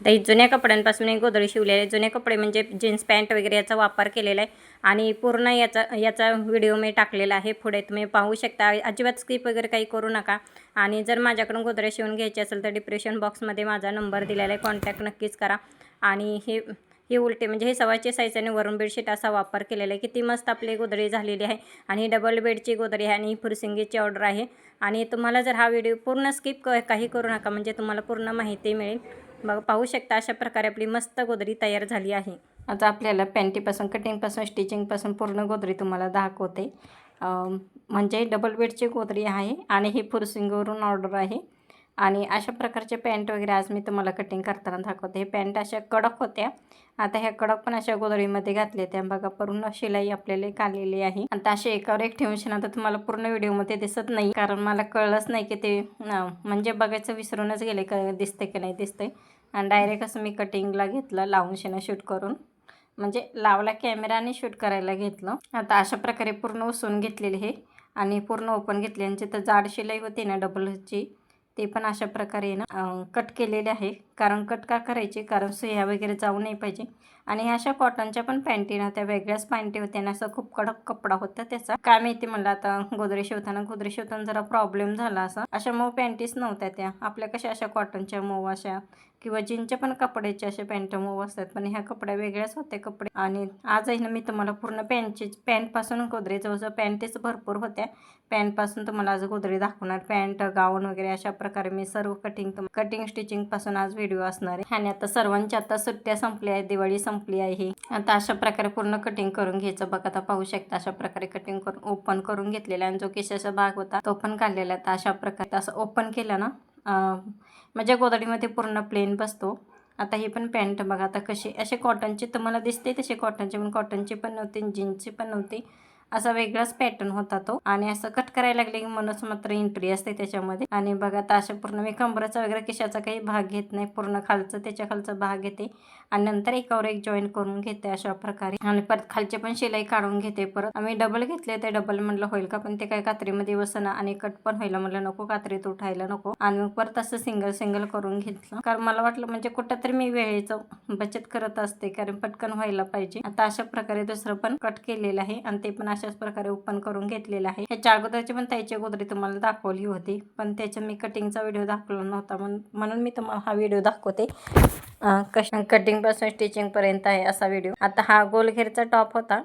आता ही जुन्या कपड्यांपासून एक गोदडी शिवलेली आहे. जुने कपडे म्हणजे जीन्स पॅन्ट वगैरे याचा वापर केलेला आहे. आणि पूर्ण याचा याचा व्हिडिओ मी टाकलेला आहे पुढे. तुम्ही पाहू शकता. अजिबात स्किप वगैरे काही करू नका. आणि जर माझ्याकडून गोदड्या शिवून घ्यायची असेल तर डिप्रेशन बॉक्समध्ये माझा नंबर दिलेला आहे. कॉन्टॅक्ट नक्कीच करा. आणि हे हे उलटे म्हणजे हे सव्वाचे साईज आणि वरून बेडशीट असा वापर केलेला आहे. किती मस्त आपली गोदडी झालेली आहे. आणि डबल बेडची गोदडी आहे आणि ही फुरसिंगीची ऑर्डर आहे. आणि तुम्हाला जर हा व्हिडिओ पूर्ण स्किप क काही करू नका म्हणजे तुम्हाला पूर्ण माहिती मिळेल. बघ पाहू शकता अशा प्रकारे आपली मस्त गोदरी तयार झाली आहे. आता आपल्याला पॅन्टीपासून कटिंगपासून स्टिचिंगपासून पूर्ण गोदरी तुम्हाला दाखवते. म्हणजे डबल बेडची गोदरी आहे आणि ही फुरसिंगवरून ऑर्डर आहे. आणि अशा प्रकारचे पॅन्ट वगैरे आज मी तुम्हाला कटिंग करताना दाखवते. हे पॅन्ट अशा कडक होत्या. आता ह्या कडक पण अशा गोदडीमध्ये घातल्या त्या. बघा पूर्ण शिलाई आपल्याला काढलेली आलेली आहे. आता असे एकावर एक ठेवून आता तुम्हाला पूर्ण व्हिडिओमध्ये दिसत नाही. कारण मला कळलंच नाही की ते म्हणजे बघायचं विसरूनच गेले क दिसते की नाही दिसतंय. आणि डायरेक्ट असं मी कटिंगला घेतलं लावून शेणं शूट करून. म्हणजे लावला कॅमेरा आणि शूट करायला घेतलं. आता अशा प्रकारे पूर्ण उसून घेतलेले हे. आणि पूर्ण ओपन घेतले. आणि जिथं जाड शिलाई होती ना डबलची ते पण अशा प्रकारे ना कट केलेले आहे. कारण कट का करायचे? कारण सुया वगैरे जाऊ नाही पाहिजे. आणि अशा कॉटनच्या पण पॅन्टी ना त्या वेगळ्याच पॅन्टी होत्या आणि असा खूप कडक कपडा होता त्याचा. काय माहिती म्हणलं आता गोदरे शिवताना गोदरे शिवताना जरा प्रॉब्लेम झाला असा. अशा मऊ पॅन्टीच नव्हत्या त्या. आपल्या कशा अशा कॉटनच्या मऊ अशा? किंवा जीनचे पण कपड्याचे असे पॅन्ट मूव असतात पण ह्या कपड्या वेगळ्याच होत्या कपडे. आणि आजही ना मी तुम्हाला पूर्ण पॅन्टचे पॅन्टपासून गोदरे जवळजवळ पॅन्टेच भरपूर होत्या. पॅन्टपासून तुम्हाला आज गोदरे दाखवणार. पॅन्ट गाऊन वगैरे अशा प्रकारे मी सर्व कटिंग कटिंग स्टिचिंगपासून आज व्हिडिओ असणार आहे. आणि आता सर्वांच्या आता सुट्ट्या संपल्या आहेत दिवाळी संपली आहे आता अशा प्रकारे पूर्ण कटिंग करून घ्यायचं. बघा आता पाहू शकता अशा प्रकारे कटिंग करून ओपन करून घेतलेला आणि जो केशाचा भाग होता तो पण काढलेला आहे. आता अशा प्रकारे असं ओपन केलं ना माझ्या म्हणजे गोदडीमध्ये पूर्ण प्लेन बसतो आता हे पण पॅन्ट बघा आता कशी असे कॉटनचे तुम्हाला दिसते तसे कॉटनचे पण कॉटनचे पण नव्हते जीन्सचे पण नव्हते. असा वेगळाच पॅटर्न होता तो. आणि असं कट करायला लागले की मनच मात्र एंट्री असते त्याच्यामध्ये. आणि बघा आता अशा पूर्ण मी कंबराचा वगैरे किशाचा काही भाग घेत नाही पूर्ण खालचं त्याच्या खालचा भाग घेते. आणि नंतर एकावर एक जॉईन करून घेते अशा प्रकारे. आणि परत खालचे पण शिलाई काढून घेते परत. आम्ही डबल घेतले ते डबल म्हणलं होईल का? पण ते काय कात्रीमध्ये बसना आणि कट पण व्हायला म्हणलं नको कात्रीत उठायला नको. आणि मग परत असं सिंगल सिंगल करून घेतलं. कारण मला वाटलं म्हणजे कुठं तरी मी वेळेचं बचत करत असते कारण पटकन व्हायला पाहिजे. आता अशा प्रकारे दुसरं पण कट केलेलं आहे आणि ते पण अशाच प्रकारे ओपन करून घेतलेलं आहे. ह्याच्या अगोदरची पण त्याची गोदरी तुम्हाला दाखवली होती पण त्याच्या मी कटिंगचा व्हिडिओ दाखवला नव्हता. म्हणून म्हणून मी तुम्हाला हा व्हिडिओ दाखवते. कश कटिंग पासून स्टिचिंग पर्यंत आहे असा व्हिडिओ आता हा गोलघेरचा टॉप होता.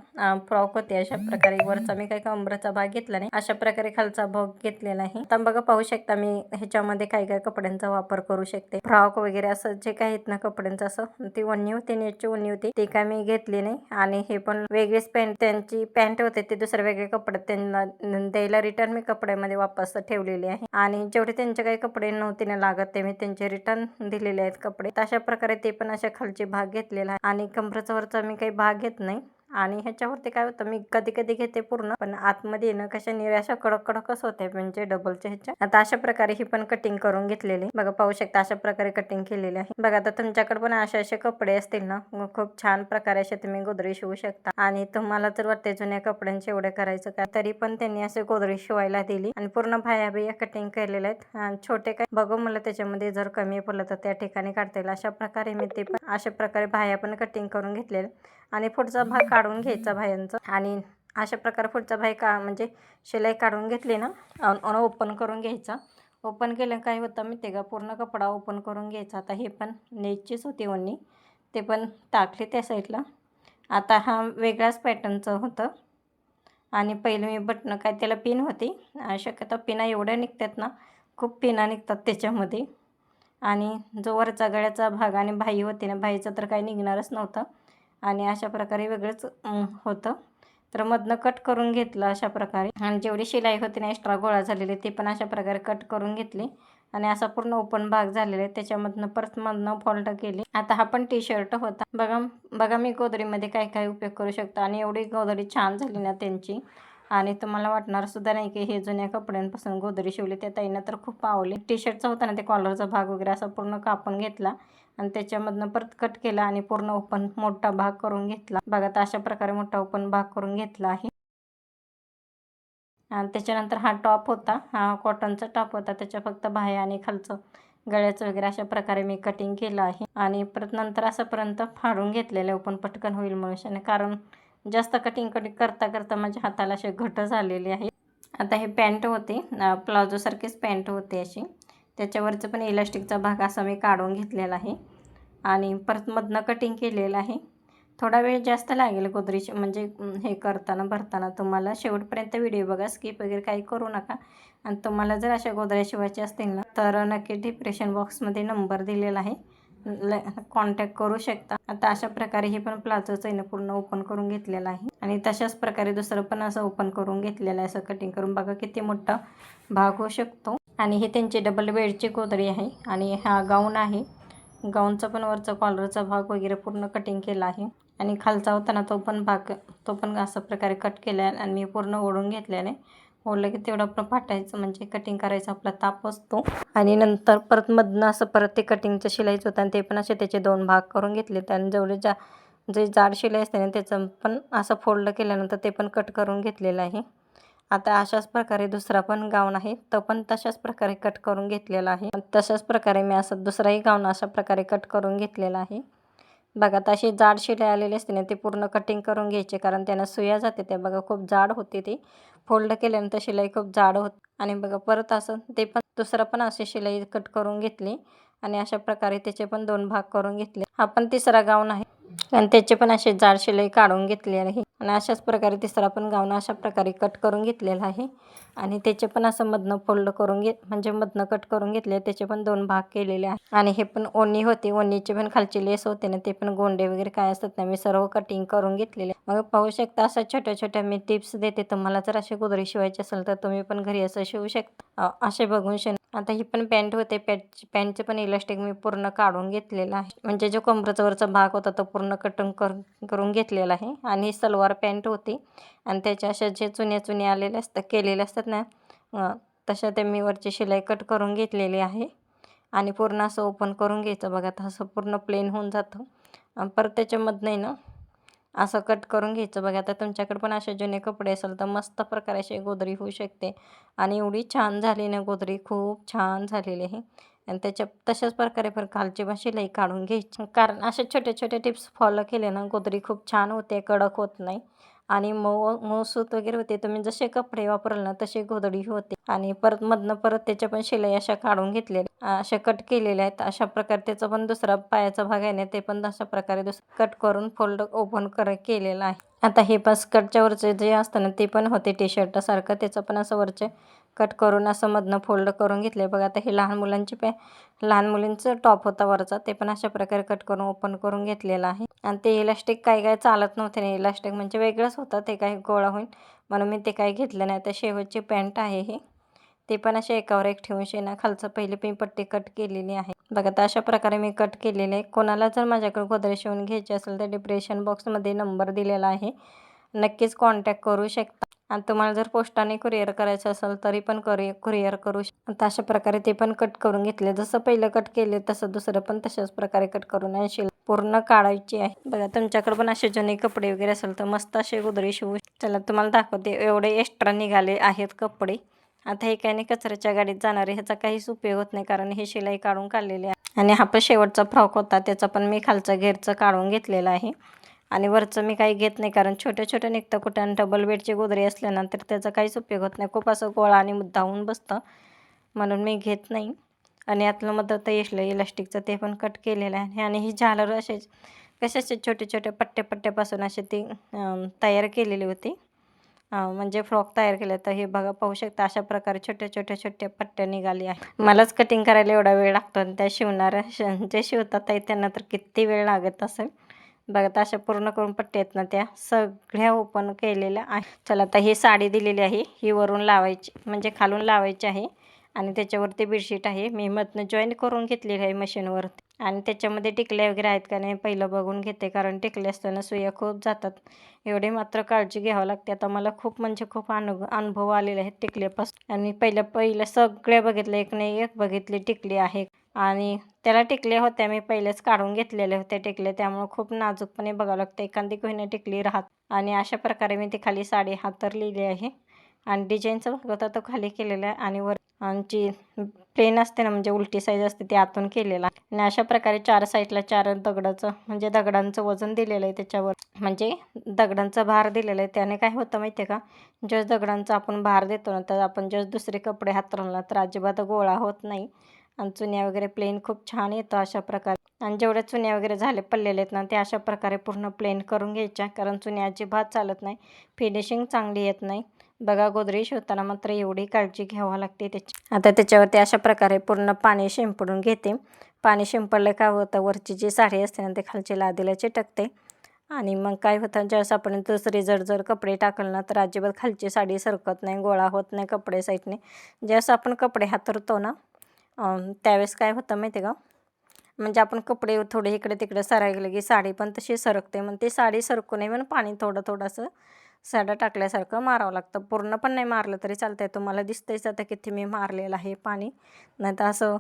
फ्रॉक होती. अशा प्रकारे वरचा मी काही कमराचा भाग घेतला नाही. अशा प्रकारे खालचा भाग घेतलेला आहे. आता बघा पाहू शकता मी ह्याच्यामध्ये काय काय कपड्यांचा वापर करू शकते. फ्रॉक वगैरे असं जे काही आहेत ना कपड्यांचं असं ती वणणी होती नेटची वणणी होती. ती काय मी घेतली नाही. आणि हे पण वेगळीच पॅन्ट त्यांची पॅन्ट होते ते दुसरे वेगळे कपडे त्यांना द्यायला रिटर्न मी कपड्यामध्ये वापस ठेवलेले आहे. आणि जेवढे त्यांचे काही कपडे नव्हते ना लागत ते मी त्यांचे रिटर्न दिलेले आहेत कपडे. तर अशा प्रकारे ते पण अशा खालचे भाग घेतलेला आहे. आणि कमरेचा वरचा मी काही भाग घेत नाही. आणि ह्याच्यावरती काय होतं मी कधी कधी घेते पूर्ण पण आतमध्ये ना कशा निराशा कडक कडकच होते म्हणजे डबलच्या ह्याच्या. आता अशा प्रकारे ही पण कटिंग करून घेतलेली. बघा पाहू शकता अशा प्रकारे कटिंग केलेली आहे. बघा आता तुमच्याकडे पण असे असे कपडे असतील ना खूप छान प्रकारे असे तुम्ही गोदरी शिवू शकता. आणि तुम्हाला जर वाटते जुन्या कपड्यांचे एवढे करायचं का तरी पण त्यांनी असे गोदरी शिवायला दिली. आणि पूर्ण भाया बिया कटिंग केलेल्या आहेत. आणि छोटे काय? बघू मला त्याच्यामध्ये जर कमी पडलं तर त्या ठिकाणी काढता येईल. अशा प्रकारे मी ते पण अशा प्रकारे भाया पण कटिंग करून घेतलेले आणि पुढचा भाग काढून घ्यायचा भायांचा. आणि अशा प्रकारे पुढचा भाई का म्हणजे शिलाई काढून घेतली ना आणि ओपन करून घ्यायचा. ओपन केलं काय होतं मी ते का? पूर्ण कपडा ओपन करून घ्यायचा. आता हे पण नेटचीच होती ओढणी ते पण टाकले त्या साईडला. आता हा वेगळाच पॅटर्नचं होतं. आणि पहिलं मी बटणं काय त्याला पिन होती. शक्यतो पिना एवढ्या निघतात ना खूप पिना निघतात त्याच्यामध्ये. आणि जो वरचा गळ्याचा भाग आणि भाई होती ना भाईचं तर काही निघणारच नव्हतं. आणि अशा प्रकारे वेगळंच होतं. तर मधनं कट करून घेतलं अशा प्रकारे. आणि जेवढी शिलाई होती ना एक्स्ट्रा गोळा झालेली ते पण अशा प्रकारे कट करून घेतली. आणि असा पूर्ण ओपन भाग झालेला आहे. त्याच्यामधनं परत मधनं फॉल्ट केले. आता हा पण टी शर्ट होता. बघा बघा मी गोदरीमध्ये काय काय उपयोग करू शकतो. आणि एवढी गोदरी छान झाली ना त्यांची. आणि तुम्हाला वाटणार सुद्धा नाही की हे जुन्या कपड्यांपासून गोदरी शिवली. त्या ताईंना तर खूप आवडली. टी शर्टचा होता ना ते कॉलरचा भाग वगैरे असा पूर्ण कापून घेतला. आणि त्याच्यामधनं परत कट केला आणि पूर्ण ओपन मोठा भाग करून घेतला. बघा तर अशा प्रकारे मोठा ओपन भाग करून घेतला आहे. आणि त्याच्यानंतर हा टॉप होता. हा कॉटनचा टॉप होता. त्याच्या फक्त बाह्य आणि खालचं गळ्याचं वगैरे अशा प्रकारे मी कटिंग केलं आहे. आणि परत नंतर असंपर्यंत फाडून घेतलेलं आहे. ओपन पटकन होईल म्हणून. कारण जास्त कटिंग कटिंग करता करता माझ्या हाताला असे घट झालेले आहे. आता हे पॅन्ट होते. प्लाझोसारखीच पॅन्ट होते अशी. त्याच्यावरचं पण इलास्टिकचा भाग असा मी काढून घेतलेला आहे. आणि परत मधनं कटिंग केलेलं आहे. थोडा वेळ जास्त लागेल गोदरेज म्हणजे हे करताना भरताना. तुम्हाला शेवटपर्यंत व्हिडिओ बघा स्किप वगैरे काही करू नका. आणि तुम्हाला जर अशा गोदऱ्या शिवायची असतील ना तर नक्की डिप्रेशन बॉक्समध्ये नंबर दिलेला आहे. ल कॉन्टॅक्ट करू शकता. आता अशा प्रकारे हे पण प्लाझोचं आहे ना पूर्ण ओपन करून घेतलेलं आहे. आणि तशाच प्रकारे दुसरं पण असं ओपन करून घेतलेलं आहे असं कटिंग करून. बघा किती मोठा भाग होऊ शकतो. आणि हे त्यांची डबल बेडची गोदरी आहे आणि हा गाऊन आहे. गाऊनचा पण वरचा कॉलरचा भाग वगैरे पूर्ण कटिंग केला आहे. आणि खालचा होताना तो पण भाग तो पण अशा प्रकारे कट केला आहे आणि मी पूर्ण ओढून घेतल्याने ओढलं की तेवढं आपण फाटायचं म्हणजे कटिंग करायचा आपला ताप असतो. आणि नंतर परत मधनं असं परत ते कटिंगचं शिलाईचं होतं आणि ते पण असे त्याचे दोन भाग करून घेतले आणि जेवढे जा जे जाड शिलाई असते ना त्याचं पण असं फोल्ड केल्यानंतर ते पण कट करून घेतलेलं आहे. आता अशाच प्रकारे दुसरा पण गाऊन आहे. तो पण तशाच प्रकारे कट करून घेतलेला आहे. तशाच प्रकारे मी असं दुसराही गाऊन अशा प्रकारे कट करून घेतलेला आहे. बघा तशी जाड शिलाई आलेली असते ना ते पूर्ण कटिंग करून घ्यायचे. कारण त्यांना सुया जाते त्या. बघा खूप जाड होते ती. फोल्ड केल्यानंतर शिलाई खूप जाड होत. आणि बघा परत असं ते पण दुसरं पण अशी शिलाई कट करून घेतली. आणि अशा प्रकारे त्याचे पण दोन भाग करून घेतले. हा पण तिसरा गाऊन आहे. आणि त्याचे पण असे जाड शिलाई काढून घेतली आहे. आणि अशाच प्रकारे तिसरा पण गाऊन अशा प्रकारे कट करून घेतलेला आहे. आणि त्याचे पण असं मधनं फोल्ड करून घेत म्हणजे मधनं कट करून घेतले त्याचे पण दोन भाग केलेले आहे आणि हे पण ओनी होते ओनीचे पण खालची लेस होते ना ते पण गोंडे वगैरे काय असतात ना मी सर्व कटिंग करून घेतलेले मग पाहू शकता असं छोट्या छोट्या मी टिप्स देते तुम्हाला. जर असे गोदरी शिवायचे असेल तर तुम्ही पण घरी असं शिवू शकता. असे बघून शेण आता ही पण पॅन्ट होते. पॅन्ट पॅन्टचे पण इलास्टिक मी पूर्ण काढून घेतलेलं आहे. म्हणजे जो कमरेचा वरचा भाग होता तो पूर्ण कटिंग कर करून घेतलेला आहे. आणि सलवार पॅन्ट होती. आणि त्याच्या अशा जे चुन्या चुन्या आलेल्या असतात केलेल्या असतात ना तशा ते मी वरची शिलाई कट करून घेतलेली आहे. आणि पूर्ण असं ओपन करून घ्यायचं. बघा आता असं पूर्ण प्लेन होऊन जातं. परत त्याच्यामधनं ना असं कट करून घ्यायचं. बघा आता तुमच्याकडे पण असे जुने कपडे असेल तर मस्त प्रकारे अशी गोदरी होऊ शकते. आणि एवढी छान झाली ना गोदरी खूप छान झालेली आहे. आणि त्याच्या तशाच प्रकारे पण खालची पण शिलाई काढून घ्यायची. कारण असे छोटे छोटे टिप्स फॉलो केले ना गोदरी खूप छान होते कडक होत नाही. आणि मऊ मऊसूत वगैरे होते. तुम्ही जसे कपडे वापरल ना तसे गोदडी होते. आणि परत मधनं परत त्याच्या पण शिलाई अशा काढून घेतलेल्या अशा कट केलेल्या आहेत. अशा प्रकारे त्याचा पण दुसरा पायाचा भाग आहे ना ते पण अशा प्रकारे कट करून फोल्ड ओपन कर केलेला आहे. आता हे पण स्कर्टच्या वरचे जे असतं ना ते पण होते. टी शर्टासारखं त्याचं पण असं वरचे कट करून असं मधनं फोल्ड करून घेतले बघा आता हे लहान मुलांची पॅ लहान मुलींचं टॉप होता वरचा. ते पण अशा प्रकारे कट करून ओपन करून घेतलेलं आहे. आणि ते इलास्टिक काही काय चालत नव्हते नाही इलास्टिक म्हणजे वेगळंच होतं. ते काही गोळा होईल म्हणून मी ते काही घेतलं नाही. तर शेवटची पॅन्ट आहे हे. ते पण असे एकावर एक ठेवून शेणा खालचं पहिले मी पट्टी कट केलेली आहे. बघा तर अशा प्रकारे मी कट केलेले आहे. कोणाला जर माझ्याकडे गोदरे शिवून घ्यायचे असेल तर डिप्रेशन बॉक्समध्ये नंबर दिलेला आहे. नक्कीच कॉन्टॅक्ट करू शकता. आणि तुम्हाला जर पोस्टाने कुरिअर करायचं असेल तरी पण करि कुरिअर करू शकता अशा प्रकारे ते पण कट करून घेतले. जसं पहिलं कट केले तसं दुसरं पण तशाच प्रकारे कट करून आणि पूर्ण काढायची आहे. बघा तुमच्याकडे पण असे जुने कपडे वगैरे असेल तर मस्त असे गोदरी शिवू चला तुम्हाला दाखवते. एवढे एक्स्ट्रा निघाले आहेत कपडे. आता हे काही नाही कचऱ्याच्या गाडीत जाणारे ह्याचा काहीच उपयोग होत नाही कारण हे शिलाई काढून काढलेली आहे. आणि हा पण शेवटचा फ्रॉक होता. त्याचा पण मी खालचा घेरचं काढून घेतलेला आहे. आणि वरचं मी काही घेत नाही कारण छोट्या छोट्या निघतं कुठं डबल बेडची गोदरी असल्यानंतर त्याचा काहीच उपयोग होत नाही. खूप असं गोळा आणि मुद्दा होऊन बसतं. म्हणून मी घेत नाही. आणि यातलं मदत तर येसलं इलास्टिकचं ते पण कट केलेलं आहे. आणि ही झालर असे कशाचे छोटे छोटे पट्ट्या पट्ट्यापासून असे ती तयार केलेली होती. म्हणजे फ्रॉक तयार केले तर हे बघा पाहू शकता अशा प्रकारे छोट्या छोट्या छोट्या पट्ट्या निघाली आहे मलाच कटिंग करायला एवढा वेळ लागतो आणि त्या शिवणाऱ्या जे शिवतात त्यांना तर किती वेळ लागत असेल. बघा तर अशा पूर्ण करून पट्टी आहेत ना त्या सगळ्या ओपन केलेल्या आहे चला आता ही साडी दिलेली आहे. ही वरून लावायची म्हणजे खालून लावायची आहे. आणि त्याच्यावरती बेडशीट आहे. मी मधनं जॉईन करून घेतलेली आहे मशीनवरती आणि त्याच्यामध्ये टिकल्या वगैरे आहेत का नाही पहिलं बघून घेते कारण टिकले असताना सुया खूप जातात. एवढे मात्र काळजी घ्यावं लागते. आता मला खूप म्हणजे खूप अनु अनुभव आलेले आहेत टिकल्यापासून. आणि पहिलं पहिलं सगळे बघितलं एक नाही एक बघितली टिकली आहे. आणि त्याला टिकल्या होत्या मी पहिलेच काढून घेतलेले होते टिकले त्यामुळे खूप नाजूकपणे बघावं लागतं. एखादी कोणी टिकली राहत. आणि अशा प्रकारे मी ती खाली साडी हातरलेली आहे. आणि डिझाईनचा भाग होता तो खाली केलेला आहे आणि वर आमची प्लेन असते ना म्हणजे उलटी साईज असते ती आतून केलेला आणि अशा प्रकारे चार साईडला चार दगडाचं म्हणजे दगडांचं वजन दिलेलं आहे त्याच्यावर. म्हणजे दगडांचा भार दिलेला आहे. त्याने काय होतं माहिती आहे का? जस दगडांचा आपण भार देतो ना तर आपण जस दुसरे कपडे हातरला तर अजिबात गोळा होत नाही. आणि चुन्या वगैरे प्लेन खूप छान येतं अशा प्रकारे. आणि जेवढ्या चुन्या वगैरे झाले पडलेले आहेत ना ते अशा प्रकारे पूर्ण प्लेन करून घ्यायच्या. कारण चुन्या अजिबात चालत नाही. फिनिशिंग चांगली येत नाही. बघा गोदरी शिवताना मात्र एवढी काळजी घ्यावी लागते त्याची. आता त्याच्यावरती अशा प्रकारे पूर्ण पाणी शिंपडून घेते. पाणी शिंपडलं काय होतं वरची जी साडी असते ना ते खालची लादीला चिटकते. आणि मग काय होतं ज्यावेळेस आपण दुसरी जर जर कपडे टाकलं ना तर अजिबात खालची साडी सरकत नाही गोळा होत नाही कपडे साईडने. ज्यावेळेस आपण कपडे हातरतो ना त्यावेळेस काय होतं माहिती आहे का? म्हणजे आपण कपडे थोडे इकडे तिकडे सरायला की साडी पण तशी सरकते. मग ती साडी सरकू नये म्हणून पाणी थोडं थोडंसं साड्या टाकल्यासारखं मारावं लागतं. पूर्ण पण नाही मारलं तरी चालतं आहे तुम्हाला दिसतंयच आता किती मी मारलेलं आहे पाणी. नाही तर असं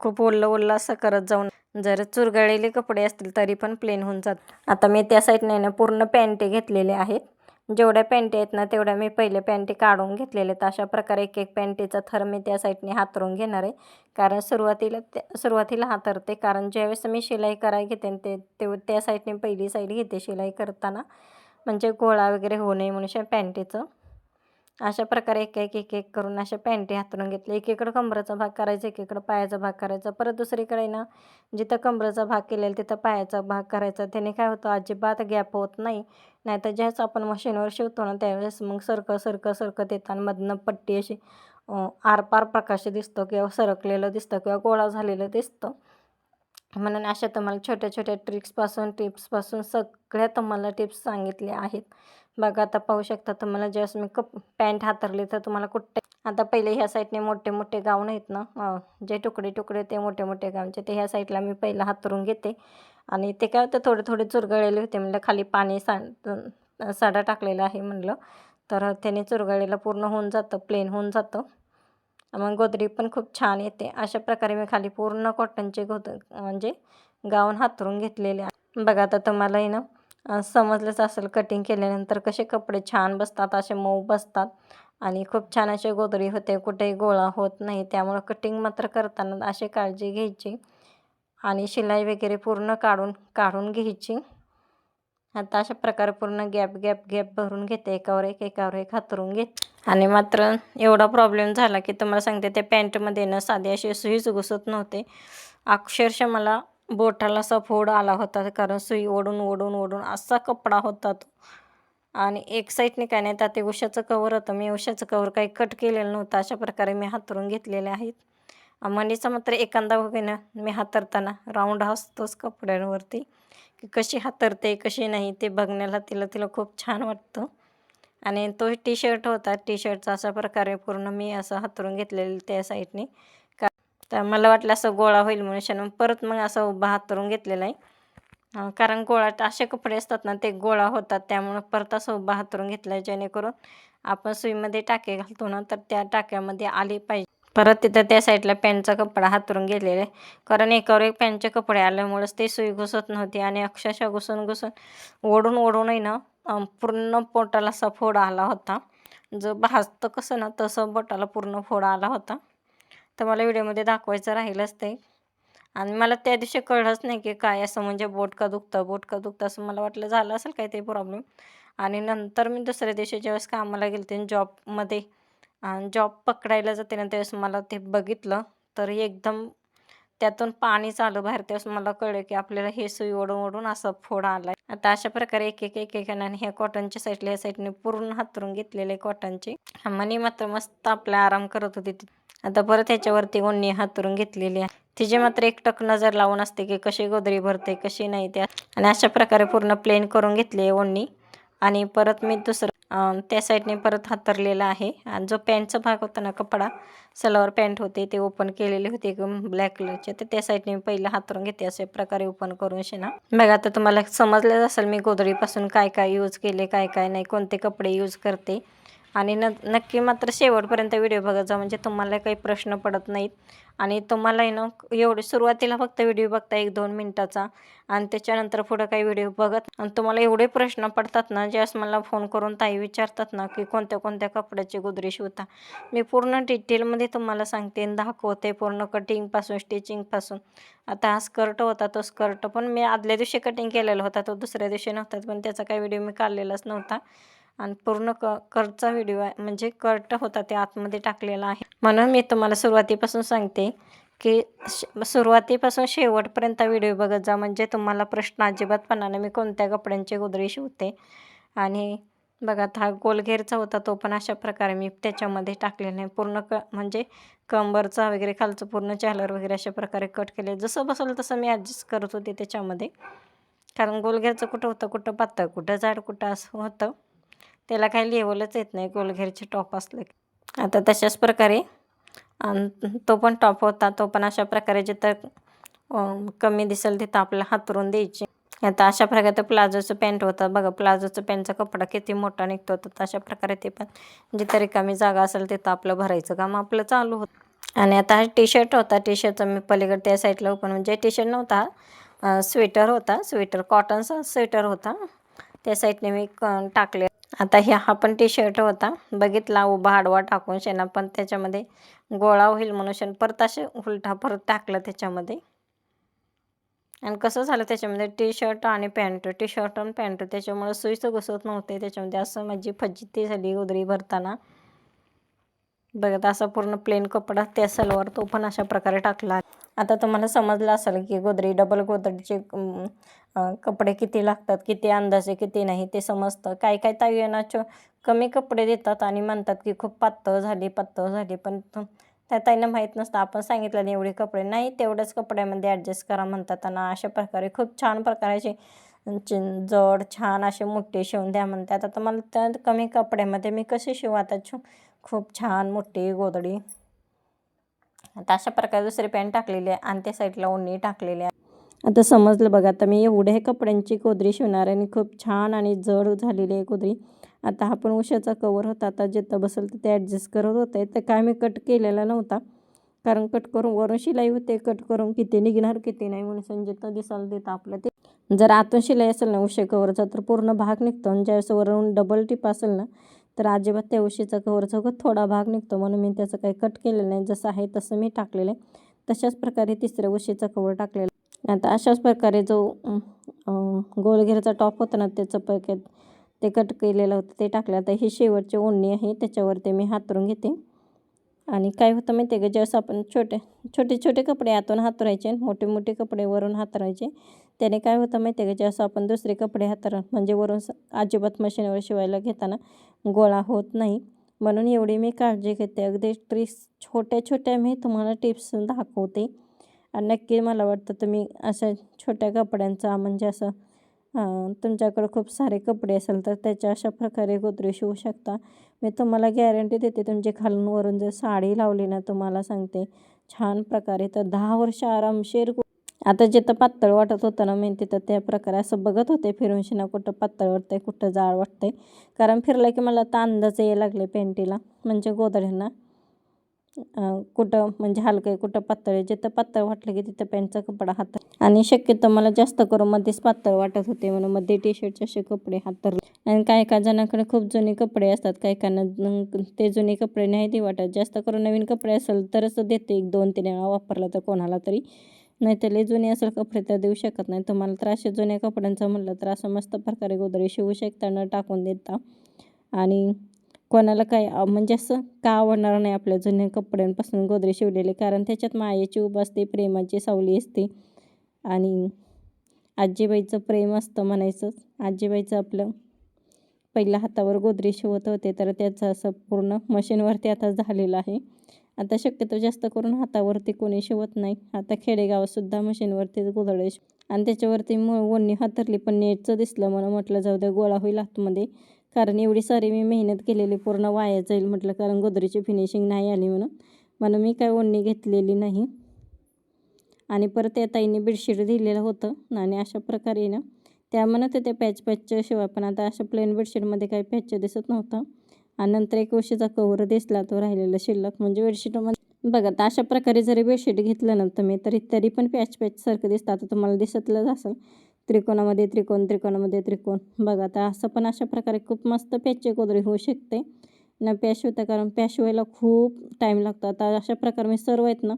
खूप ओल्लं ओल्लं असं करत जाऊन जर चुरगळलेले कपडे असतील तरी पण प्लेन होऊन जात. आता मी त्या साईडने ना पूर्ण पॅन्टे घेतलेले आहेत. जेवढ्या पॅन्टी आहेत ना तेवढ्या मी पहिले पॅन्टी काढून घेतलेले आहेत. अशा प्रकारे एक एक पॅन्टीचा थर मी त्या साईडने हातरून घेणार आहे. कारण सुरुवातीला त्या सुरुवातीला हातरते. कारण ज्यावेळेस मी शिलाई कराय घेते ते ते त्या साईडने पहिली साईड घेते शिलाई करताना. म्हणजे गोळा वगैरे होऊ नये म्हणून अशा पॅन्टीचं. अशा प्रकारे एक एक एक एक करून अशा पॅन्टी हातरून घेतले एकीकडं कमरेचा भाग करायचा एकीकडं पायाचा भाग करायचा. परत दुसरीकडे ना जिथं कमरेचा भाग केलेला तिथं पायाचा भाग करायचा. त्याने काय होतं अजिबात गॅप होत नाही. नाहीतर ज्यावेळेस आपण मशीनवर शिवतो ना त्यावेळेस मग सरकं सरकं सरकत येताना मधनं पट्टी अशी आरपार प्रकाश दिसतो किंवा सरकलेलं दिसतं किंवा गोळा झालेलं दिसतं. म्हणून अशा तुम्हाला छोट्या छोट्या ट्रिक्सपासून टिप्सपासून सगळ्या तुम्हाला टिप्स सांगितल्या आहेत. बघा आता पाहू शकता तुम्हाला ज्यावेळेस मी कप पॅन्ट हातरली तर तुम्हाला कुठे आता पहिले ह्या साईडने मोठे मोठे गाऊन आहेत ना जे तुकडे तुकडे ते मोठे मोठे गावचे ते ह्या साईडला मी पहिलं हातरून घेते. आणि ते काय होतं थोडे थोडे चुरगळलेले होते म्हणलं खाली पाणी सा साडा टाकलेला आहे म्हणलं. तर त्याने चुरगळलेलं पूर्ण होऊन जातं प्लेन होऊन जातं. मग गोदरी पण खूप छान येते. अशा प्रकारे मी खाली पूर्ण कॉटनचे गोद म्हणजे गाऊन हातरून घेतलेले आहे. बघा आता तुम्हालाही ना समजलंच असेल कटिंग केल्यानंतर कसे कपडे छान बसतात असे मऊ बसतात. आणि खूप छान असे गोदरी होते कुठेही गोळा होत नाही. त्यामुळं कटिंग मात्र करताना अशी काळजी घ्यायची. आणि शिलाई वगैरे पूर्ण काढून काढून घ्यायची. आता अशा प्रकारे पूर्ण गॅप गॅप गॅप भरून घेते. एकावर एक एकावर एक हातरून घेत. आणि मात्र एवढा प्रॉब्लेम झाला की तुम्हाला सांगते त्या पॅन्टमध्ये ना साधी अशी सुईच घुसत नव्हते. अक्षरशः मला बोटाला असा फोड आला होता कारण सुई ओढून ओढून ओढून असा कपडा होता तो. आणि एक साईडने काय नाही तर ते उशाचं कवर होतं. मी उशाचं कवर काही कट केलेलं नव्हतं. अशा प्रकारे मी हातरून घेतलेले आहेत. मनीचा मात्र एखादा बघे ना मी हातरताना राऊंड असतोच कपड्यांवरती. की कशी हातरते कशी नाही ते बघण्याला तिला तिला खूप छान वाटतं. आणि तो टी शर्ट होता. टी शर्टचा अशा प्रकारे पूर्ण मी असं हातरून घेतलेलं त्या साईडने का तर मला वाटलं असं गोळा होईल म्हणून शानं परत मग असं उभा हातरून घेतलेला आहे. कारण गोळा असे कपडे असतात ना ते गोळा होतात. त्यामुळं परत असं उभा हातरून घेतला आहे जेणेकरून आपण सुईमध्ये टाके घालतो ना तर त्या टाक्यामध्ये आले पाहिजे. परत तिथं त्या साईडला पॅन्टचा कपडा हातरून गेलेला. आहे कारण एकावर एक पॅन्टचे कपडे आल्यामुळेच ते सुई घुसत नव्हती आणि अक्षरशः घुसून घुसून ओढून ओढूनही ना पूर्ण पोटाला असा फोड आला होता. जो भाजतं कसं ना तसं बोटाला पूर्ण फोड आला होता. तर मला व्हिडिओमध्ये दाखवायचं राहिलंच ते. आणि मला त्या दिवशी कळलंच नाही की काय असं म्हणजे बोट का दुखतं बोट का दुखतं असं मला वाटलं झालं असेल काही ते प्रॉब्लेम आणि नंतर मी दुसऱ्या दिवशी ज्यावेळेस कामाला गेले जॉबमध्ये जॉब पकडायला जाते ना त्यावेळेस मला ते बघितलं. तर एकदम त्यातून पाणी चालू बाहेर. त्यावेळेस मला कळलं की आपल्याला हे सुई ओढून ओढून असं फोड आला आता अशा प्रकारे एक एक एक एक आणि ह्या कॉटनच्या साईडला ह्या साईडने पूर्ण हातरून घेतलेले कॉटनचे मनी मात्र मस्त आपला आराम करत होती आता परत ह्याच्यावरती ओढणी हातरून घेतलेली आहे. तिची मात्र एक टक नजर लावून असते की कशी गोदरी भरते कशी नाही त्या आणि अशा प्रकारे पूर्ण प्लेन करून घेतली आहे ओढणी. आणि परत मी दुसरं त्या साईडने परत हातरलेला आहे. आणि जो पॅन्टचा भाग होता ना कपडा सलवार पॅन्ट होते ते ओपन केलेले होते ब्लॅक कलरचे. तर त्या साईडने मी पहिलं हातरून घेते असे प्रकारे ओपन करून शेना. बघा आता तुम्हाला समजलंच असेल मी गोदडीपासून काय काय यूज केले काय काय नाही कोणते कपडे यूज करते. आणि न नक्की मात्र शेवटपर्यंत व्हिडिओ बघत जा म्हणजे तुम्हाला काही प्रश्न पडत नाहीत. आणि तुम्हालाही ना एवढे सुरुवातीला फक्त व्हिडिओ बघता एक दोन मिनटाचा आणि त्याच्यानंतर पुढं काही व्हिडिओ बघत आणि तुम्हाला एवढे प्रश्न पडतात ना ज्यावेळेस मला फोन करून ताई विचारतात ना की कोणत्या कोणत्या कपड्याची गोदरेज शिवता. मी पूर्ण डिटेलमध्ये तुम्हाला सांगते दाखवते पूर्ण कटिंगपासून स्टिचिंगपासून आता हा स्कर्ट होता तो स्कर्ट पण मी आदल्या दिवशी कटिंग केलेला होता तो दुसऱ्या दिवशी नव्हता पण त्याचा काही व्हिडिओ मी काढलेलाच नव्हता. आणि पूर्ण क कर्टचा व्हिडिओ आहे. म्हणजे कर्ट होता ते आतमध्ये टाकलेला आहे. म्हणून मी तुम्हाला सुरुवातीपासून सांगते की श सुरुवातीपासून शेवटपर्यंत व्हिडिओ बघत जा. म्हणजे तुम्हाला प्रश्न अजिबातपणाने मी कोणत्या कपड्यांची गोदरी शिवते आणि बघा हा गोलघेरचा होता तो पण अशा प्रकारे मी त्याच्यामध्ये टाकलेला आहे. पूर्ण क म्हणजे कंबरचा वगैरे खालचं पूर्ण चॅलर वगैरे अशा प्रकारे कट केले. जसं बसलं तसं मी ॲडजस्ट करत होते त्याच्यामध्ये. कारण गोलघेरचं कुठं होतं कुठं पातळ कुठं जाड कुठं असं होतं. त्याला काही लेवलच येत नाही. गोलघेरचे टॉप असले आता तशाच प्रकारे आणि तो पण टॉप होता. तो पण अशा प्रकारे जिथं कमी दिसेल तिथं आपल्याला हातरून द्यायचे. आता अशा प्रकारे तर प्लाझोचं पॅन्ट होतं. बघा प्लाझोचं पॅन्टचा कपडा किती मोठा निघतो. तर अशा प्रकारे ते पण जिथं रिकामी जागा असेल तिथं आपलं भरायचं काम आपलं चालू होतं. आणि आता हा टी शर्ट होता. टी शर्टचा मी पलीकडे त्या साईडला ओपन म्हणजे टी शर्ट नव्हता स्वेटर होता. स्वेटर कॉटनचा स्वेटर होता. त्या साईडने मी टाकले आता ह्या हा पण टी शर्ट होता. बघितला उभा आडवा टाकून शेणा पण त्याच्यामध्ये गोळा होईल म्हणून शेण परत असे उलटा परत टाकलं त्याच्यामध्ये. आणि कसं झालं त्याच्यामध्ये टी शर्ट आणि पॅन्ट टी शर्ट आणि पॅन्ट त्याच्यामुळे सुईच घुसत नव्हते. त्याच्यामध्ये असं माझी फजिती झाली उदरी भरताना. बघत असा पूर्ण प्लेन कपडा त्या सलवार तो पण अशा प्रकारे टाकला. आता तुम्हाला समजलं असेल की गोदरी डबल गोदरीची कपडे किती लागतात किती अंदाजे किती नाही ते समजतं. काय काय ताईंना चो कमी कपडे देतात आणि म्हणतात की खूप पातळ झाली पातळ झाली. पण त्या ताईंना माहीत नसतं. आपण सांगितलं एवढे कपडे नाही तेवढ्याच कपड्यामध्ये ॲडजस्ट करा म्हणतात. आणि अशा प्रकारे खूप छान प्रकाराचे जड छान असे मोठे शिवून द्या म्हणतात. आता मला त्या कमी कपड्यामध्ये मी कसे शिव आता खूप छान मोठी गोदडी आता अशा प्रकारे दुसरी पॅन्ट टाकलेली आहे आणि त्या साईडला ओढणी टाकलेली आहे. आता समजलं बघा आता मी एवढ्या कपड्यांची कोदरी शिवणार आहे आणि खूप छान आणि जड झालेली आहे कोदरी. आता हा पण उशाचा कवर होता आता जिथं बसेल तर ते ॲडजस्ट करत होते. तर काय मी कट केलेला नव्हता. कारण कट करून वरून शिलाई होते कट करून किती निघणार किती नाही म्हणून जिथं दिसाल देतं आपलं ते. जर आतून शिलाई असेल ना उशे कवरचा तर पूर्ण भाग निघतो. आणि ज्यावेळेस वरून डबल टिप असेल ना तर अजिबात त्या उशीचा कवरचा थोडा भाग निघतो. म्हणून मी त्याचं काही कट केलेलं नाही. जसं आहे तसं मी टाकलेलं आहे. तशाच प्रकारे तिसऱ्या उशीचा कवर टाकलेला आता अशाच प्रकारे जो गोलघेरचा टॉप होता ना त्याचं पॅकेट ते कट केलेलं होतं ते टाकलं. आता ही शेवटची ओढणी आहे त्याच्यावर ते मी हातरून घेते. आणि काय होतं माहिती आहे का ज्यावेळेस आपण छोटे छोटे छोटे कपडे आतून हातरायचे मोठे मोठे कपडे वरून हातरायचे त्याने काय होतं माहिती आहे का ज्यावेळेस आपण दुसरे कपडे हातर म्हणजे वरून अजिबात मशीनवर शिवायला घेताना गोळा होत नाही. म्हणून एवढी मी काळजी घेते. अगदी ट्रिक्स छोट्या छोट्या मी तुम्हाला टिप्स दाखवते. नक्की मला वाटतं तुम्ही अशा छोट्या कपड्यांचा म्हणजे असं तुमच्याकडं खूप सारे कपडे असेल तर त्याच्या अशा प्रकारे गोदरी शिवू शकता. मी तुम्हाला गॅरंटी देते तुमचे खालून वरून जर साडी लावली ना तुम्हाला सांगते छान प्रकारे तर दहा वर्ष आरामशीर आता जिथं पातळ वाटत होतं ना मी तिथं त्या प्रकारे असं बघत होते फिरूनशी ना कुठं पातळ वाटतंय कुठं जाड वाटतंय. कारण फिरलं की मला तर अंदाज यायला लागले पेंटीला म्हणजे गोदड्यांना कुठं म्हणजे हलकं आहे कुठं पातळ आहे जिथं पातळ वाटलं की तिथं पॅन्टचा कपडा हात आणि शक्यतो मला जास्त करून मध्येच पातळ वाटत होते म्हणून मध्ये टी शर्टचे असे कपडे हातरले आणि काही काही जणांकडे खूप जुने कपडे असतात काही काहींना ते जुने कपडे नाही ते वाटत. जास्त करून नवीन कपडे असेल तरच देते एक दोन तीन वेळा वापरला तर कोणाला तरी. नाही तर लई जुने असेल कपडे तर देऊ शकत नाही. तुम्हाला तर असे जुन्या कपड्यांचं म्हटलं तर असं मस्त प्रकारे गोदरी शिवू शकता न टाकून देता. आणि कोणाला काय म्हणजे असं का आवडणार नाही आपल्या जुन्या कपड्यांपासून गोदरे शिवलेले? कारण त्याच्यात मायेची उभ असते प्रेमाची सावली असते. आणि आजीबाईचं प्रेम असतं म्हणायचं. आजीबाईचं आपलं पहिल्या हातावर गोदरे शिवत होते तर त्याचं असं पूर्ण मशीनवरती आता झालेलं आहे. आता शक्यतो जास्त करून हातावरती कोणी शिवत नाही. आता खेडेगावातसुद्धा मशीनवरतीच गोदडे आणि त्याच्यावरती मग ओढणी हातरली पण नेटचं दिसलं म्हणून म्हटलं जाऊ द्या गोळा होईल आतमध्ये. कारण एवढी सारी मी मेहनत केलेली पूर्ण वाया जाईल म्हटलं कारण गोदरीची फिनिशिंग नाही आली म्हणून. म्हणून मी काय ओढणी घेतलेली नाही. आणि परत त्या ताईने बेडशीट दिलेलं होतं आणि अशा प्रकारे ना त्या म्हणत होत्या पॅच पॅचच्या शिवाय. पण आता अशा प्लेन बेडशीटमध्ये काही पॅच दिसत नव्हतं. आणि नंतर एक वर्षीचा कवर दिसला तो राहिलेला शिल्लक. म्हणजे बेडशीटमध्ये बघा तर अशा प्रकारे जरी बेडशीट घेतलं ना तुम्ही तरी तरी पण पॅच पॅचसारखं दिसतं. आता तुम्हाला दिसतलंच असेल. त्रिकोणामध्ये त्रिकोण त्रिकोणामध्ये त्रिकोण. बघा आता असं पण अशा प्रकारे खूप मस्त पॅचची गोदरी होऊ शकते. ना पॅश होतं कारण पॅश व्हायला खूप टाईम लागतो. आता अशा प्रकारे मी सर्व आहेत ना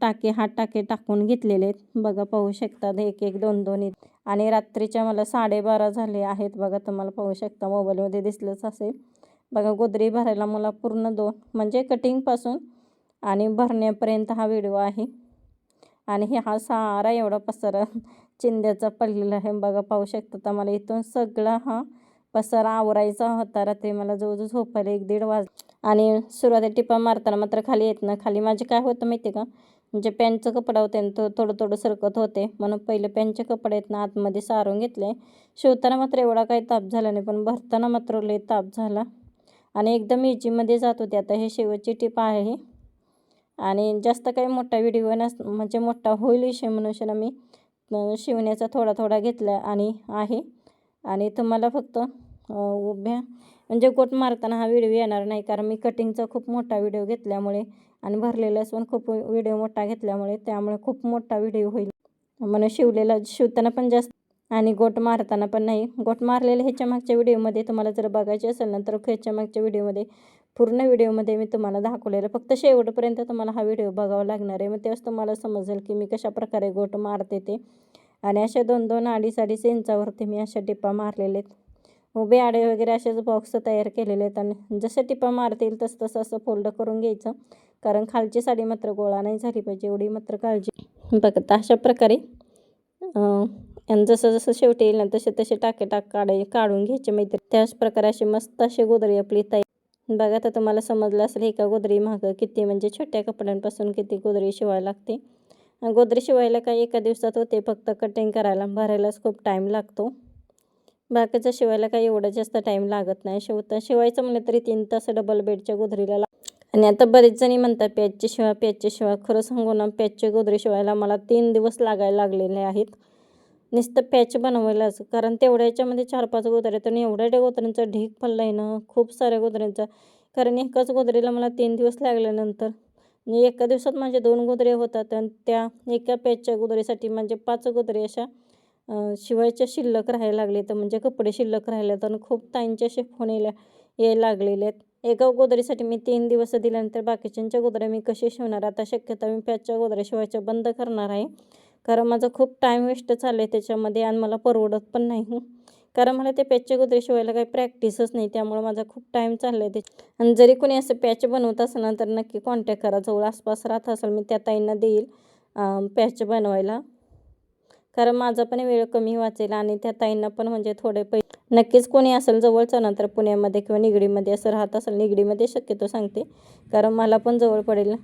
टाके हात टाके टाकून घेतलेले आहेत. बघा पाहू शकतात एक एक दोन दोन आणि रात्रीच्या मला साडेबारा झाले आहेत. बघा तुम्हाला पाहू शकता मोबाईलमध्ये दिसलंच असेल. बघा गोदरी भरायला मला पूर्ण दोन. म्हणजे कटिंगपासून आणि भरण्यापर्यंत हा व्हिडिओ आहे. आणि हे हा सारा एवढा पसारा चिंध्याचा पडलेला आहे. बघा पाहू शकता तर मला इथून सगळा हा पसारा आवरायचा होता. रात्री मला जवळजवळ झोपायला एक दीड वाज आणि सुरुवातीला टिपा मारताना मात्र खाली येत ना खाली माझे काय होतं माहिती आहे का? म्हणजे पॅन्टचं कपडा होते आणि तो थोडं थोडं सरकत होते. म्हणून पहिले पॅन्टचे कपडे आहेत ना आतमध्ये सारून घेतले. शिवताना मात्र एवढा काही ताप झाला नाही पण भरताना मात्र लय ताप झाला. आणि एकदम इजीमध्ये जात होते. आता हे शेवटची टिप आहे आणि जास्त काही मोठा व्हिडिओ नस म्हणजे मोठा होईल विषय म्हणून मी शिवण्याचा थोडा थोडा घेतला आणि आहे. आणि तुम्हाला फक्त उभ्या म्हणजे गोट मारताना हा व्हिडिओ येणार नाही कारण मी कटिंगचा खूप मोठा व्हिडिओ घेतल्यामुळे आणि भरलेला असून खूप व्हिडिओ मोठा घेतल्यामुळे त्यामुळे खूप मोठा व्हिडिओ होईल. म्हणून शिवलेला शिवताना पण जास्त आणि गोट मारताना पण नाही. गोट मारलेलं ह्याच्या मागच्या व्हिडिओमध्ये तुम्हाला जर बघायचे असेल ना तर ह्याच्या मागच्या व्हिडिओमध्ये पूर्ण व्हिडिओमध्ये मी तुम्हाला दाखवलेलं. फक्त शेवटपर्यंत तुम्हाला हा व्हिडिओ बघावा लागणार आहे. मग तेव्हाच तुम्हाला समजेल की मी कशा प्रकारे गोट मारते ते. आणि अशा दोन दोन अडीच अडीच इंचावरती मी अशा टिपा मारलेले आहेत. उभे आडे वगैरे असेच बॉक्स तयार केलेले आहेत. आणि जसं टिपा मारता येईल तसं तसं असं फोल्ड करून घ्यायचं. कारण खालची साडी मात्र गोळा नाही झाली पाहिजे. एवढी मात्र काळजी. बघता अशा प्रकारे आणि जसं जसं शेवटी येईल ना तसे तसे टाके टाक काढाय काढून घ्यायचे मैत्री. त्याच प्रकारे अशी मस्त अशी गोदरी आपली तयार बघा आता तुम्हाला समजलं असेल एका गोदरी मागं किती म्हणजे छोट्या कपड्यांपासून किती गोदरी शिवायला लागते. गोदरी शिवायला काही एका दिवसात होते फक्त कटिंग करायला भरायलाच खूप टाईम लागतो. बाकीचं शिवायला काही एवढं जास्त टाईम लागत नाही. शिवता शिवायचं म्हणलं तरी तीन तास डबल बेडच्या गोदरीला लाग आणि आता बरेच जणी म्हणतात पॅचची शिवा पॅचची शिवा. खरं सांगू ना पॅचची गोदरी शिवायला मला तीन दिवस लागायला लागलेले आहेत. नुसतं पॅच बनवायलाच कारण तेवढ्या याच्यामध्ये चार पाच गोदऱ्या तर एवढ्या त्या गोदऱ्यांचा ढीक पडला आहे ना खूप साऱ्या गोदऱ्यांचा. कारण एकाच गोदरीला मला तीन दिवस लागल्यानंतर म्हणजे एका दिवसात माझे दोन गोदऱ्या होतात आणि त्या एका पॅचच्या गोदरीसाठी म्हणजे पाच गोदरे अशा शिवायच्या शिल्लक राहायला लागले तर म्हणजे कपडे शिल्लक राहिले तर खूप ताईंच्या असे फोन यायला यायला लागलेले आहेत. एका गोदरीसाठी मी तीन दिवस दिल्यानंतर बाकीच्यांच्या गोदऱ्या मी कशी शिवणार? आता शक्यता मी पॅचच्या गोदऱ्या शिवायच्या बंद करणार आहे. कारण माझा खूप टाईम वेस्ट चाललं आहे त्याच्यामध्ये आणि मला परवडत पण नाही कारण मला ते पॅचचे गोदरे शिवायला काही प्रॅक्टिसच नाही त्यामुळे माझा खूप टाईम चालला आहे ते. आणि जरी कोणी असं पॅच बनवत असेल ना तर नक्की कॉन्टॅक्ट करा. जवळ आसपास राहत असेल मी त्या ताईंना देईल पॅच बनवायला. कारण माझा पण वेळ कमी वाचेल आणि त्या ताईंना पण म्हणजे थोडे पै नक्कीच कोणी असेल जवळचं ना तर पुण्यामध्ये किंवा निगडीमध्ये असं राहत असेल निगडीमध्ये शक्यतो सांगते. कारण मला पण जवळ पडेल.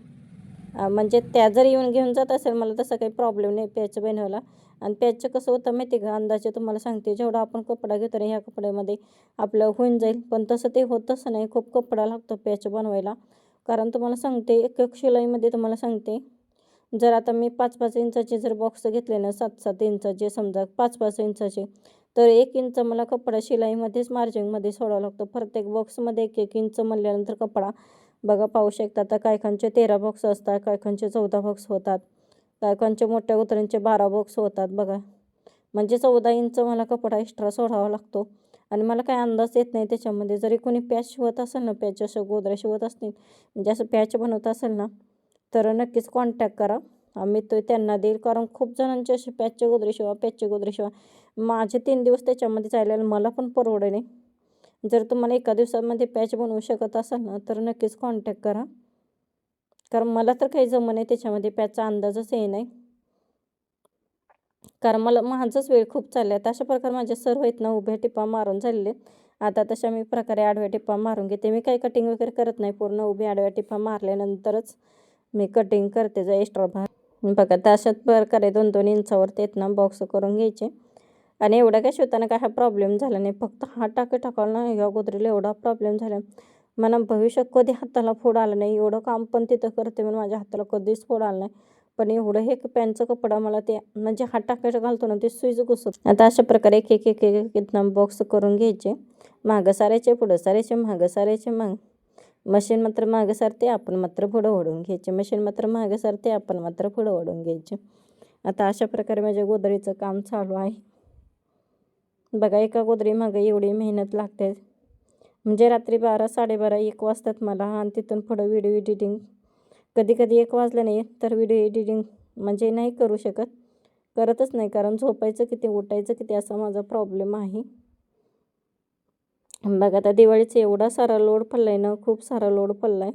म्हणजे त्या जर येऊन घेऊन जात असेल मला तसं काही प्रॉब्लेम नाही पॅच बनवायला. आणि पॅचचं कसं होतं माहिती आहे का? अंदाजे तुम्हाला सांगते जेवढा आपण कपडा घेतो ना ह्या कपड्यामध्ये आपलं होऊन जाईल. पण तसं ते होत तसं नाही. खूप कपडा लागतो पॅच बनवायला. कारण तुम्हाला सांगते एक एक शिलाईमध्ये तुम्हाला सांगते. जर आता मी पाच पाच इंचाचे जर बॉक्स घेतले ना सात सात इंचाचे समजा पाच पाच इंचाचे तर एक इंच मला कपडा शिलाईमध्येच मार्जिंगमध्ये सोडावा लागतो. प्रत्येक बॉक्समध्ये एक एक इंच म्हणल्यानंतर कपडा बघा पाहू शकता तर काय तेरा बॉक्स असतात काय चौदा बॉक्स होतात काय मोठ्या उतऱ्यांचे बारा बॉक्स होतात बघा. म्हणजे चौदा इंच मला कपडा एक्स्ट्रा सोडावा लागतो आणि मला काय अंदाज येत नाही त्याच्यामध्ये. जरी कोणी पॅच शिवत असेल ना पॅच असं गोदऱ्या शिवत असतील म्हणजे असं पॅच बनवत असेल ना तर नक्कीच कॉन्टॅक्ट करा. आम्ही तो त्यांना देईल कारण खूप जणांचे असे पॅचचे गोदरे शिवा पॅचचे गोदरे शिवा. माझे तीन दिवस त्याच्यामध्ये जायला मला पण परवडे नाही. जर तुम्हाला एका दिवसामध्ये पॅच बनवू शकत असाल ना तर नक्कीच कॉन्टॅक्ट करा. कारण मला तर काही जमं नाही त्याच्यामध्ये पॅचचा अंदाजच येई नाही. कारण मला माझाच वेळ खूप चालला आहे अशा प्रकारे माझे सर्व आहेत ना उभ्या टिपा मारून झालेले. आहेत आता तशा मी प्रकारे आडव्या टिपा मारून घेते. मी काही कटिंग वगैरे करत नाही पूर्ण उभ्या आडव्या टिपा मारल्यानंतरच मी कटिंग करते. जो एक्स्ट्रा भाग बघा तशाच अशाच प्रकारे दोन दोन इंचावरती आहेत ना बॉक्स करून घ्यायचे. आणि एवढा काय शिवताना काय हा प्रॉब्लेम झाला नाही. फक्त हा टाके टाकाल ना ह्या गोदरीला एवढा प्रॉब्लेम झाला. मला भविष्यात कधी हाताला फोड आला नाही. एवढं काम पण तिथं करते म्हणून माझ्या हाताला कधीच फोड आला नाही. पण एवढं हे पॅन्टचं कपडा मला ते म्हणजे हात टाकायचं घालतो ना ते सुईच घुसत. आता अशा प्रकारे एक एक एक एक बॉक्स करून घ्यायचे. मागं सारायचे पुढं सारायचे मागं सारायचे माग मशीन मात्र मागं सारते आपण मात्र पुढं ओढून घ्यायचे. मशीन मात्र मागं सारते आपण मात्र पुढं ओढून घ्यायचे. आता अशा प्रकारे माझ्या गोदरीचं काम चालू आहे. बघा एका गोदरी एवढी मेहनत लागते. म्हणजे रात्री बारा साडेबारा एक वाजतात मला आणि तिथून पुढं व्हिडिओ एडिटिंग कधी कधी एक वाजलं नाही तर व्हिडिओ एडिटिंग म्हणजे नाही करू शकत. करतच नाही कारण झोपायचं किती उठायचं किती असा माझा प्रॉब्लेम आहे. बघा आता दिवाळीचा एवढा सारा लोड पडला आहे ना खूप सारा लोड पडला आहे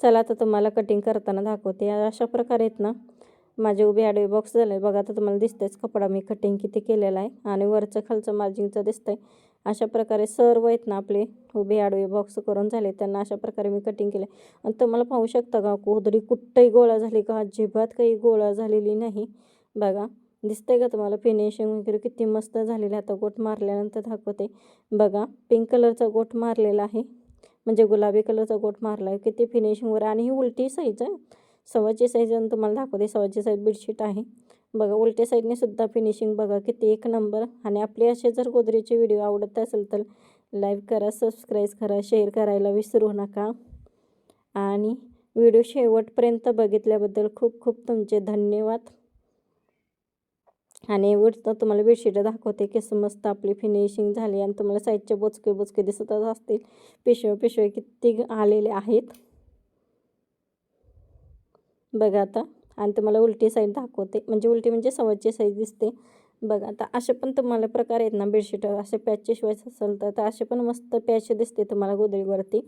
चला आता तुम्हाला कटिंग करताना दाखवते. अशा प्रकारे आहेत ना माझे उभे आडवे बॉक्स झाले. बघा आता तुम्हाला दिसतंयच कपडा मी कटिंग किती केलेला आहे आणि वरचं खालचं मार्जिंगचं दिसतंय. अशा प्रकारे सर्व आहेत ना आपले उभे आडवे बॉक्स करून झाले. त्यांना अशा प्रकारे मी कटिंग केले आणि तुम्हाला पाहू शकता का? कोदरी कुठंही गोळा झाली का? अजिबात काही गोळा झालेली नाही. बघा दिसतंय का तुम्हाला? फिनिशिंग वगैरे किती मस्त झालेलं आहे. आता गोट मारल्यानंतर दाखवते. बघा पिंक कलरचा गोट मारलेला आहे. म्हणजे गुलाबी कलरचा गोट मारला आहे किती फिनिशिंगवर आणि ही उलटी साईज आहे. सव्वाची साईज आणि तुम्हाला दाखवते. सव्वाची साईज बेडशीट आहे. बघा उलट्या साईडने सुद्धा फिनिशिंग बघा किती एक नंबर आणि आपले असे जर गोदरेचे व्हिडिओ आवडत असेल तर लाईक करा सबस्क्राईब करा शेअर करायला विसरू नका. आणि व्हिडिओ शेवटपर्यंत बघितल्याबद्दल खूप खूप तुमचे धन्यवाद. आणि एवढं तुम्हाला बेडशीट दाखवते की मस्त आपली फिनिशिंग झाली. आणि तुम्हाला साईडचे बोचके बोचके दिसतच असतील. पिशव्या पिशव्या किती आलेले आहेत. बघा आता. आणि तुम्हाला उलटी साईड दाखवते. म्हणजे उलटी म्हणजे सव्वाची साईज दिसते. बघा आता असे पण तुम्हाला प्रकार आहेत ना बेडशीट असे पॅचचे शिवायचं असेल तर असे पण मस्त पॅच दिसते तुम्हाला गोदरीवरती.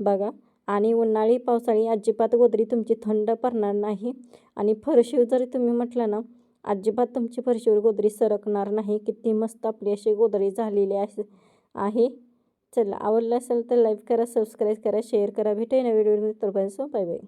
बघा. आणि उन्हाळी पावसाळी अजिबात गोदरी तुमची थंड पडणार नाही. आणि फरशी जरी तुम्ही म्हटलं ना अजिबात तुमची फरशीवर गोदरी सरकणार नाही. किती मस्त आपली अशी गोदरी झालेली आहे आहे. चला आवडलं असेल तर लाईक करा सबस्क्राईब करा शेअर करा. भेटेन व्हिडिओ तर बाय बाय.